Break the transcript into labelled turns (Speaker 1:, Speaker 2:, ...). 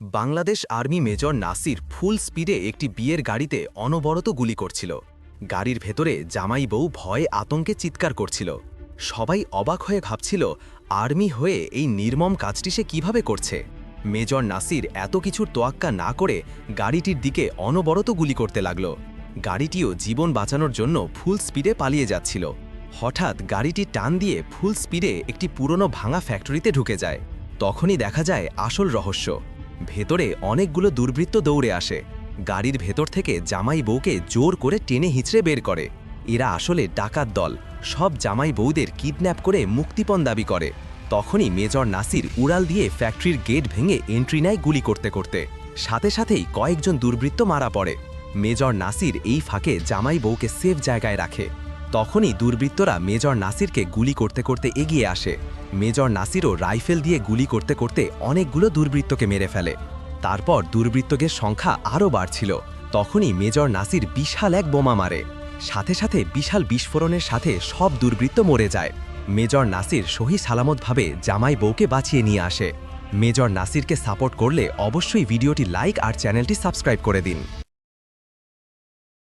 Speaker 1: Bangladesh army major Nasir full স্পিডে একটি বিয়ের গাড়িতে অনবরত গুলি করছিল। গাড়ির ভেতরে জামাই বউ ভয়ে আতঙ্কে চিৎকার করছিল। সবাই অবাক হয়ে ভাবছিল, আর্মি হয়ে এই নির্মম কাজটি সে কীভাবে করছে? মেজর নাসির এত কিছুর তোয়াক্কা না করে গাড়িটির দিকে অনবরত গুলি করতে লাগল। গাড়িটিও জীবন বাঁচানোর জন্য ফুল স্পিডে পালিয়ে যাচ্ছিল। হঠাৎ গাড়িটি টান দিয়ে ফুল স্পিডে একটি পুরনো ভাঙা ফ্যাক্টরিতে ঢুকে যায়। তখনই দেখা যায় আসল রহস্য। ভেতরে অনেকগুলো দুর্বৃত্ত দৌড়ে আসে। গাড়ির ভেতর থেকে জামাই বউকে জোর করে টেনে হিঁচড়ে বের করে। এরা আসলে ডাকাত দল। সব জামাই বউদের কিডন্যাপ করে মুক্তিপণ দাবি করে। তখনই মেজর নাসির উড়াল দিয়ে ফ্যাক্টরির গেট ভেঙে এন্ট্রি নেয় গুলি করতে করতে। সাথে সাথেই কয়েকজন দুর্বৃত্ত মারা পড়ে। মেজর নাসির এই ফাঁকে জামাই বউকে সেফ জায়গায় রাখে। তখনই দুর্বৃত্তরা মেজর নাসিরকে গুলি করতে করতে এগিয়ে আসে। মেজর নাসিরও রাইফেল দিয়ে গুলি করতে করতে অনেকগুলো দুর্বৃত্তকে মেরে ফেলে। তারপর দুর্বৃত্তকের সংখ্যা আরও বাড়ছিল। তখনই মেজর নাসির বিশাল এক বোমা মারে। সাথে সাথে বিশাল বিস্ফোরণের সাথে সব দুর্বৃত্ত মরে যায়। মেজর নাসির সহি সালামতভাবে জামাই বউকে বাঁচিয়ে নিয়ে আসে। মেজর নাসিরকে সাপোর্ট করলে অবশ্যই ভিডিওটি লাইক আর চ্যানেলটি সাবস্ক্রাইব করে দিন।